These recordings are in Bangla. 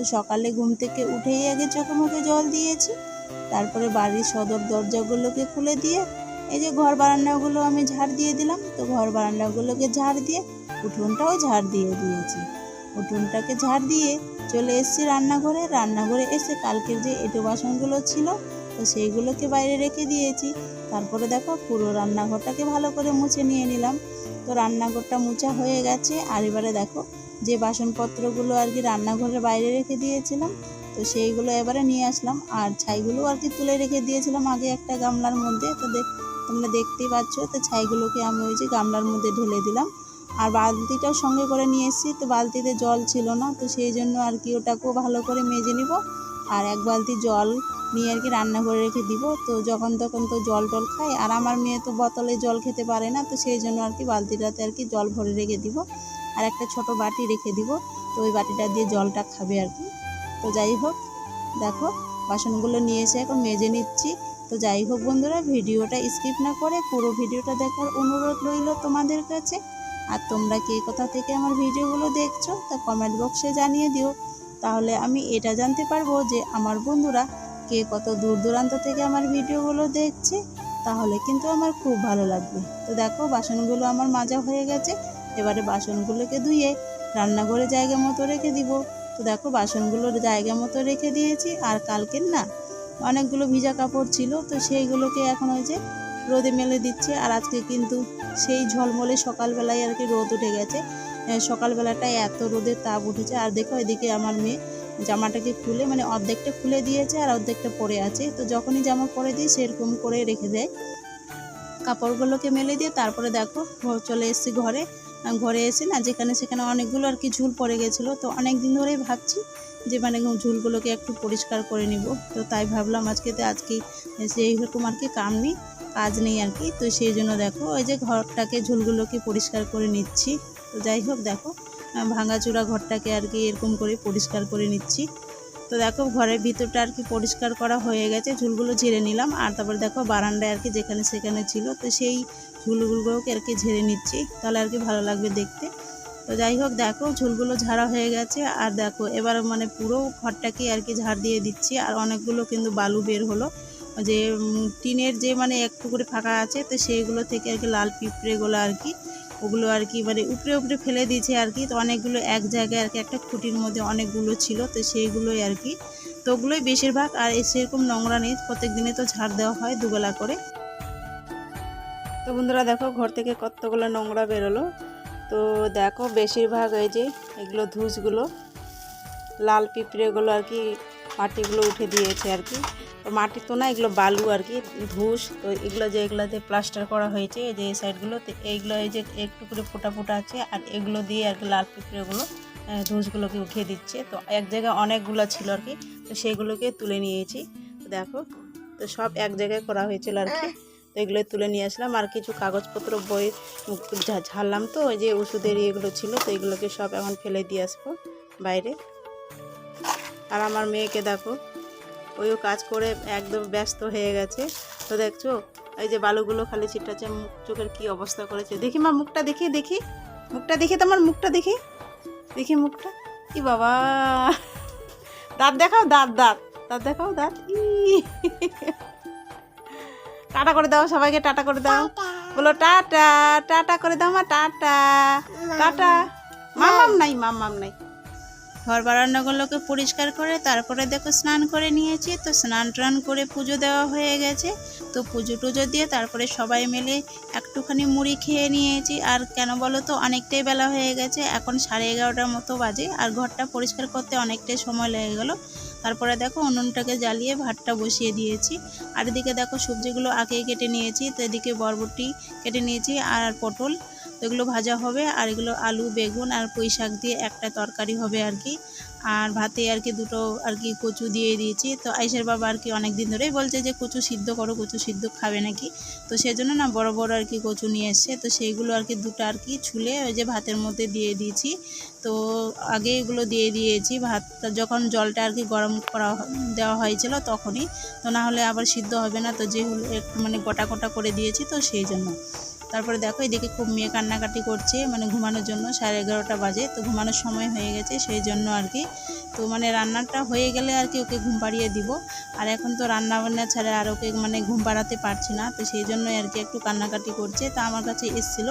তো সকালে ঘুম থেকে উঠেই আগে চোখে মুখে জল দিয়েছি। তারপরে বাড়ির সদর দরজাগুলোকে খুলে দিয়ে এই যে ঘর বারান্দাগুলো আমি ঝাড় দিয়ে দিলাম, তো ঘর বারান্দাগুলোকে ঝাড় দিয়ে উঠোনটাও ঝাড় দিয়ে দিয়েছি। উঠোনটাকে ঝাড় দিয়ে চলে এসেছি রান্নাঘরে। রান্নাঘরে এসে কালকের যে এঁটো বাসনগুলো ছিল, তো সেইগুলোকে বাইরে রেখে দিয়েছি। তারপরে দেখো পুরো রান্নাঘরটাকে ভালো করে মুছে নিয়ে নিলাম। তো রান্নাঘরটা মুছা হয়ে গেছে। আর এবারে দেখো যে বাসনপত্রগুলো আর কি রান্নাঘরের বাইরে রেখে দিয়েছিলাম, তো সেইগুলো এবারে নিয়ে আসলাম। আর ছাইগুলো আর কি তুলে রেখে দিয়েছিলাম আগে একটা গামলার মধ্যে। তো দেখ, তোমরা দেখতেই পাচ্ছ, তো ছাইগুলোকে আমি ওই যে গামলার মধ্যে ঢেলে দিলাম। আর বালতিটাও সঙ্গে করে নিয়ে এসেছি, তো বালতিতে জল ছিল না, তো সেই জন্য আর কি ওটাকেও ভালো করে মেজে নিব। আর এক বালতি জল নিয়ে আর কি রান্না করে রেখে দিব। তো যখন তখন তো জল টল খাই আর আমার মেয়ে তো বোতলে জল খেতে পারে না, তো সেই জন্য আর কি বালতিটাতে আর কি জল ভরে রেখে দিব। আর একটা ছোট বাটি রেখে দিব। তো ওই বাটিটা দিয়ে জলটা খাবে আর কি। তো যাই হোক, দেখো, বাসনগুলো নিয়ে এসে এখন মেজে নিচ্ছি। তো যাই হোক বন্ধুরা, ভিডিওটা স্কিপ না করে পুরো ভিডিওটা দেখার অনুরোধ রইল তোমাদের কাছে। আর তোমরা কে কোথা থেকে আমার ভিডিওগুলো দেখছ, তা কমেন্ট বক্সে জানিয়ে দিও। তাহলে আমি এটা জানতে পারব যে আমার বন্ধুরা কে কত দূর দূরান্ত থেকে আমার ভিডিওগুলো দেখছে। তাহলে কিন্তু আমার খুব ভালো লাগবে। তো দেখো, বাসনগুলো আমার মাজা হয়ে গেছে। এবারে বাসনগুলোকে ধুয়ে রান্নাঘরে জায়গা মতো রেখে দিব। তো দেখো, বাসনগুলোর জায়গা মতো রেখে দিয়েছি, আর কালকের না অনেকগুলো ভিজা কাপড় ছিল, তো সেইগুলোকে এখন ওই যে রোদে মেলে দিচ্ছে, আর আজকে কিন্তু সেই ঝলমলে সকালবেলায় আর কি রোদ উঠে গেছে। সকালবেলাটায় এত রোদের তাপ উঠেছে, আর দেখো এদিকে আমার মেয়ে জামাটাকে খুলে মানে অর্ধেকটা খুলে দিয়েছে আর অর্ধেকটা পরে আছে। তো যখনই জামা পরে দিই, সেরকম করে রেখে দেয়। কাপড়গুলোকে মেলে দিয়ে তারপরে দেখো চলে এসেছি ঘরে। ঘরে এসে না, যেখানে সেখানে অনেকগুলো আর কি ঝুল পড়ে গেছিল। তো অনেক দিন ধরেই ভাবছি যে মানে ঝুলগুলোকে একটু পরিষ্কার করে নিব। তো তাই ভাবলাম আজকে তো আজকে সেই রকম আর কি কাম নেই, কাজ নেই আর কি। তো সেই জন্য দেখো, ওই যে ঘরটাকে ঝুলগুলোকে পরিষ্কার করে নিচ্ছি। তো যাই হোক, দেখো ভাঙাচোরা ঘরটাকে আর কি এরকম করে পরিষ্কার করে নিচ্ছি। তো দেখো ঘরের ভিতরটা আর কি পরিষ্কার করা হয়ে গেছে, ঝুলগুলো ঝেড়ে নিলাম। আর তারপরে দেখো বারান্দায় আর কি যেখানে সেখানে ছিল, তো সেই ঝুলগুলোকে আর কি ঝেড়ে নিচ্ছি। তাহলে আর কি ভালো লাগবে দেখতে। তো যাই হোক, দেখো ঝুলগুলো ঝাড়া হয়ে গেছে। আর দেখো এবার মানে পুরো ঘরটাকে আর কি ঝাড় দিয়ে দিচ্ছি। আর অনেকগুলো কিন্তু বালু বের হলো। যে টিনের যে মানে একটু করে ফাঁকা আছে, তো সেইগুলো থেকে আর কি লাল পিঁপড়েগুলো আর কি ওগুলো আর কি মানে উপরে উপরে ফেলে দিয়েছে আর কি। তো অনেকগুলো এক জায়গায় আর কি একটা খুঁটির মধ্যে অনেকগুলো ছিল, তো সেইগুলোই আর কি। তো ওগুলোই বেশিরভাগ, আর সেরকম নোংরা নেই। প্রত্যেক দিনে তো ঝাড় দেওয়া হয় দুবেলা করে। তো বন্ধুরা দেখো, ঘর থেকে কতগুলো নোংরা বেরোলো। তো দেখো বেশিরভাগ এই যে এগুলো ধুসগুলো, লাল পিঁপড়েগুলো আর কি মাটিগুলো উঠে দিয়েছে আর কি। তো মাটি তো না এগুলো বালু আর কি, ধুস, তো এগুলো যে এগুলোতে প্লাস্টার করা হয়েছে, এই যে এই সাইডগুলোতে এইগুলো এই যে একটু করে ফোটা ফোটা আছে, আর এগুলো দিয়ে আর কি লাল পিঁপড়েগুলো ধুসগুলোকে উঠিয়ে দিচ্ছে। তো এক জায়গায় অনেকগুলো ছিল আর কি, তো সেইগুলোকে তুলে নিয়েছি। দেখো, তো সব এক জায়গায় করা হয়েছিল আর কি, তো এগুলো তুলে নিয়ে আসলাম। আর কিছু কাগজপত্র, বই ঝাড়লাম তো, ওই যে ওষুধের ইয়েগুলো ছিল, তো এগুলোকে সব এখন ফেলে দিয়ে আসব বাইরে। আর আমার মেয়েকে দেখো ওইও কাজ করে একদম ব্যস্ত হয়ে গেছে। তো দেখছ এই যে বালুগুলো খালি ছিটাচ্ছে মুখ চোখের কী অবস্থা করেছে। দেখি মা মুখটা দেখি দেখি। মুখটা দেখি তোমার মুখটা দেখি। দেখি মুখটা। কি বাবা। দাঁত দেখাও দাঁত দাঁত। দাঁত দেখাও দাঁত। ই। টাটা করে দাও সবাইকে টাটা করে দাও। বলো টাটা টাটা করে দাও মা টাটা। টাটা। মামাম নাই মামাম নাই। ঘর বারান্দাগুলোকে পরিষ্কার করে তারপরে দেখো স্নান করে নিয়েছি। তো স্নান টান করে পুজো দেওয়া হয়ে গেছে। তো পুজো টুজো দিয়ে তারপরে সবাই মিলে একটুখানি মুড়ি খেয়ে নিয়েছি। আর কেন বলো তো, অনেকটাই বেলা হয়ে গেছে। এখন সাড়ে এগারোটার মতো বাজে। আর ঘরটা পরিষ্কার করতে অনেকটাই সময় লেগে গেলো। তারপরে দেখো উনুনটাকে জ্বালিয়ে ভাতটা বসিয়ে দিয়েছি। আর এদিকে দেখো সবজিগুলো আগেই কেটে নিয়েছি। তো এদিকে বরবটি কেটে নিয়েছি। আর পটল। তো এগুলো ভাজা হবে আর এগুলো আলু, বেগুন আর পুঁই শাক দিয়ে একটা তরকারি হবে আর কি। আর ভাতে আর কি দুটো আর কি কচু দিয়ে দিয়েছি। তো আইসের বাবা আর কি অনেক দিন ধরেই বলছে যে, কচু সিদ্ধ করো, কচু সিদ্ধ খাবে নাকি? তো সেই জন্য না বড় বড় আর কি কচু নিয়ে এসছে। তো সেইগুলো আর কি দুটো আর কি ছুলে ওই যে ভাতের মধ্যে দিয়ে দিয়েছি। তো আগে এগুলো দিয়ে দিয়েছি। ভাতটা যখন জলটা আর কি গরম করা দেওয়া হয়েছিল তখনই। তো না হলে আবার সিদ্ধ হবে না। তো যে মানে গোটা গোটা করে দিয়েছি, তো সেই জন্য। তারপরে দেখো এদিকে খুব মেয়ে কান্নাকাটি করছে মানে ঘুমানোর জন্য সাড়ে এগারোটা বাজে, তো ঘুমানোর সময় হয়ে গেছে সেই জন্য আর কি। তো মানে রান্নাটা হয়ে গেলে আর কি ওকে ঘুম পাড়িয়ে দিব। আর এখন তো রান্না বান্না ছাড়া আর ওকে মানে ঘুম পাড়াতে পারছি না, তো সেই জন্যই আর কি একটু কান্নাকাটি করছে। তা আমার কাছে এসেছিল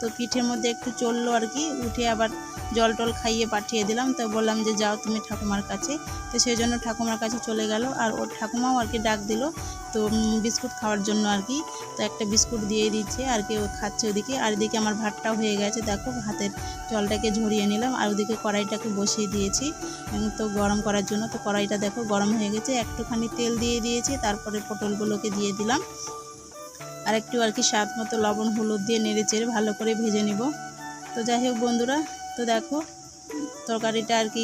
তো পিঠের মধ্যে একটু চলল আর কি, উঠে আবার জল টল খাইয়ে পাঠিয়ে দিলাম। তো বললাম যে, যাও তুমি ঠাকুমার কাছে। তো সেই জন্য ঠাকুমার কাছে চলে গেল। আর ওর ঠাকুমাও আর কি ডাক দিল, তো বিস্কুট খাওয়ার জন্য আর কি। তো একটা বিস্কুট দিয়ে দিচ্ছে আর কি, ও খাচ্ছে ওদিকে। আর এদিকে আমার ভাতটাও হয়ে গেছে, দেখো, ভাতের জলটাকে ঝরিয়ে নিলাম। আর ওদিকে কড়াইটাকে বসিয়ে দিয়েছি তো গরম করার জন্য। তো কড়াইটা দেখো গরম হয়ে গেছে, একটুখানি তেল দিয়ে দিয়েছি, তারপরে পটলগুলোকে দিয়ে দিলাম। আর একটু আর কি স্বাদ মতো লবণ, হলুদ দিয়ে নেড়ে চেড়ে ভালো করে ভেজে নিব। তো যাই হোক বন্ধুরা, তো দেখো তরকারিটা আর কি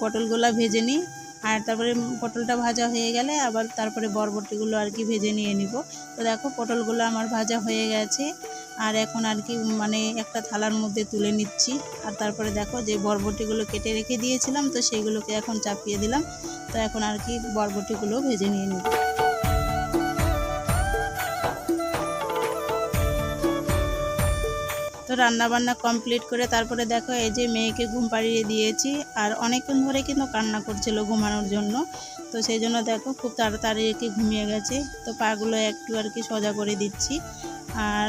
পটলগুলো ভেজে নিই। আর তারপরে পটলটা ভাজা হয়ে গেলে আবার তারপরে বরবটিগুলো আর কি ভেজে নিয়ে নিব। তো দেখো পটলগুলো আমার ভাজা হয়ে গেছে। আর এখন আর কি মানে একটা থালার মধ্যে তুলে নিচ্ছি। আর তারপরে দেখো যে বরবটিগুলো কেটে রেখে দিয়েছিলাম, তো সেইগুলোকে এখন চাপিয়ে দিলাম। তো এখন আর কি বরবটিগুলো ভেজে নিয়ে নিব। তো রান্না বান্না কমপ্লিট করে তারপরে দেখো এই যে মেয়েকে ঘুম পাড়িয়ে দিয়েছি আর অনেকক্ষণ ধরে কিন্তু কান্না করছিল ঘুমানোর জন্য। তো সেই জন্য দেখো খুব তাড়াতাড়ি কি ঘুমিয়ে গেছে। তো পাগুলো একটু আর কি সোজা করে দিচ্ছি। আর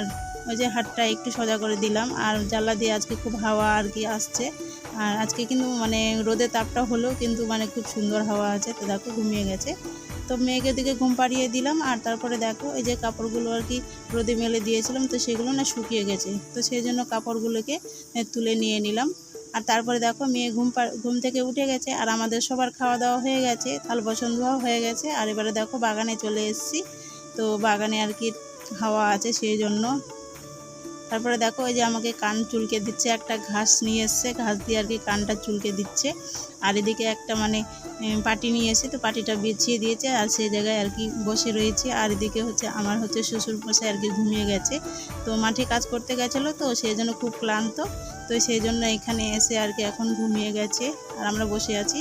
ওই যে হাতটা একটু সোজা করে দিলাম। আর জ্বালা দিয়ে আজকে খুব হাওয়া আর কি আসছে। আর আজকে কিন্তু মানে রোদের তাপটা হলেও কিন্তু মানে খুব সুন্দর হাওয়া আছে। তো দেখো ঘুমিয়ে গেছে। তো মেয়েকে দিকে ঘুম পাড়িয়ে দিলাম আর তারপরে দেখো এই যে কাপড়গুলো আর কি রোদে মেলে দিয়েছিলাম, তো সেগুলো না শুকিয়ে গেছে। তো সেই জন্য কাপড়গুলোকে তুলে নিয়ে নিলাম। আর তারপরে দেখো মেয়ে ঘুম ঘুম থেকে উঠে গেছে আর আমাদের সবার খাওয়া দাওয়া হয়ে গেছে, থাল বাসন ধোয়া হয়ে গেছে। আর এবারে দেখো বাগানে চলে এসেছি, তো বাগানে আর কি হাওয়া আছে সেই জন্য। তারপরে দেখো এই যে আমাকে কান চুলকে দিচ্ছে, একটা ঘাস নিয়ে এসছে, ঘাস দিয়ে আর কি কানটা চুলকে দিচ্ছে। আর এদিকে একটা মানে পাটি নিয়ে এসে তো পাটিটা বিছিয়ে দিয়েছে, আর সেই জায়গায় আর কি বসে রয়েছে। আর এদিকে হচ্ছে আমার হচ্ছে শ্বশুর মশাই আর কি ঘুমিয়ে গেছে। তো মাঠে কাজ করতে গেছিল তো, সেই জন্য খুব ক্লান্ত। তো সেই জন্য এখানে এসে আর কি এখন ঘুমিয়ে গেছে, আর আমরা বসে আছি।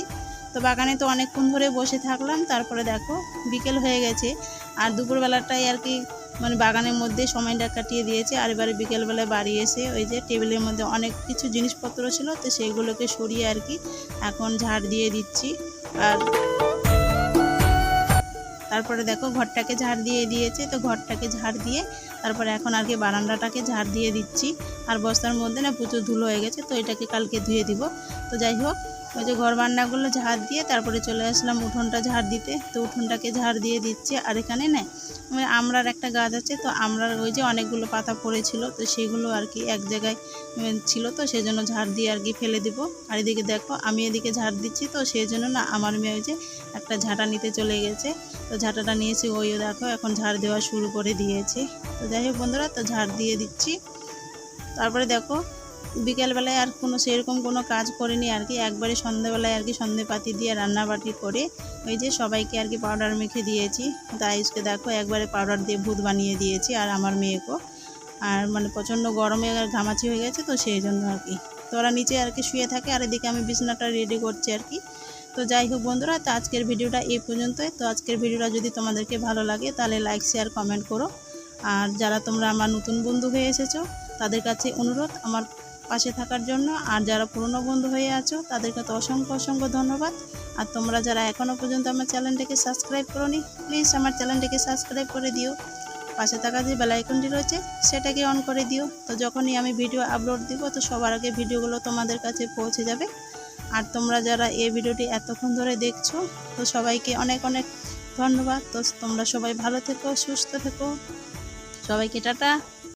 তো বাগানে তো অনেকক্ষণ ধরে বসে থাকলাম, তারপরে দেখো বিকেল হয়ে গেছে। আর দুপুরবেলাটাই আর কি মানে বাগানের মধ্যে সময়টা কাটিয়ে দিয়েছে আর এবারে বিকেলবেলায় বাড়ি এসে ওই যে টেবিলের মধ্যে অনেক কিছু জিনিসপত্র ছিল, তো সেইগুলোকে সরিয়ে আর কি এখন ঝাড় দিয়ে দিচ্ছি। আর তারপরে দেখো ঘরটাকে ঝাড় দিয়ে দিয়েছে, তো ঘরটাকে ঝাড় দিয়ে তারপরে এখন আর কি বারান্দাটাকে ঝাড় দিয়ে দিচ্ছি। আর বস্তার মধ্যে না প্রচুর ধুলো হয়ে গেছে, তো এটাকে কালকে ধুয়ে দিব। তো যাই হোক ওই যে ঘর বান্নাগুলো ঝাড় দিয়ে তারপরে চলে আসলাম উঠোনটা ঝাড় দিতে। তো উঠোনটাকে ঝাড় দিয়ে দিচ্ছে। আর এখানে না মানে আমড়ার একটা গাছ আছে, তো আমড়ার ওই যে অনেকগুলো পাতা পড়েছিল, তো সেগুলো আর কি এক জায়গায় ছিল, তো সেই জন্য ঝাড় দিয়ে আর কি ফেলে দিব। আর এদিকে দেখো, আমি এদিকে ঝাড় দিচ্ছি, তো সেই জন্য না আমার মেয়ে ওই যে একটা ঝাঁটা নিতে চলে গেছে। তো ঝাঁটাটা নিয়েছি ওইও দেখো এখন ঝাড় দেওয়া শুরু করে দিয়েছে। তো যাই হোক বন্ধুরা, তো ঝাড় দিয়ে দিচ্ছি। তারপরে দেখো বিকেলবেলায় আর কোনো সেরকম কোনো কাজ করিনি আর কি। একবারে সন্ধ্যেবেলায় আর কি সন্ধ্যেপাতি দিয়ে রান্নাবাটি করে ওই যে সবাইকে আর কি পাউডার মেখে দিয়েছি। তো আয়ুষকে দেখো একবারে পাউডার দিয়ে ভূত বানিয়ে দিয়েছি আর আমার মেয়েকেও। আর মানে প্রচণ্ড গরমে আর ঘামাচি হয়ে গেছে তো সেই জন্য আর কি। তো ওরা নিচে আর কি শুয়ে থাকে আর এদিকে আমি বিছানাটা রেডি করছি আর কি। তো যাই হোক বন্ধুরা, তো আজকের ভিডিওটা এই পর্যন্তই। তো আজকের ভিডিওটা যদি তোমাদেরকে ভালো লাগে তাহলে লাইক শেয়ার কমেন্ট করো। আর যারা তোমরা আমার নতুন বন্ধু হয়ে এসেছ, তাদের কাছে অনুরোধ, আমার পাশে থাকার জন্য। আর যারা পুরনো বন্ধু হয়ে আছো, তাদেরকে তো অসংখ্য অসংখ্য ধন্যবাদ। আর তোমরা যারা এখনও পর্যন্ত আমার চ্যানেলটাকে সাবস্ক্রাইব করোনি, প্লিজ আমার চ্যানেলটাকে সাবস্ক্রাইব করে দিও। পাশে থাকা যে বেলাইকনটি রয়েছে, সেটাকে অন করে দিও। তো যখনই আমি ভিডিও আপলোড দিব, তো সবার আগে ভিডিওগুলো তোমাদের কাছে পৌঁছে যাবে। আর তোমরা যারা এই ভিডিওটি এতক্ষণ ধরে দেখছ, তো সবাইকে অনেক অনেক ধন্যবাদ। তো তোমরা সবাই ভালো থেকো, সুস্থ থেকো। সবাইকে টাটা।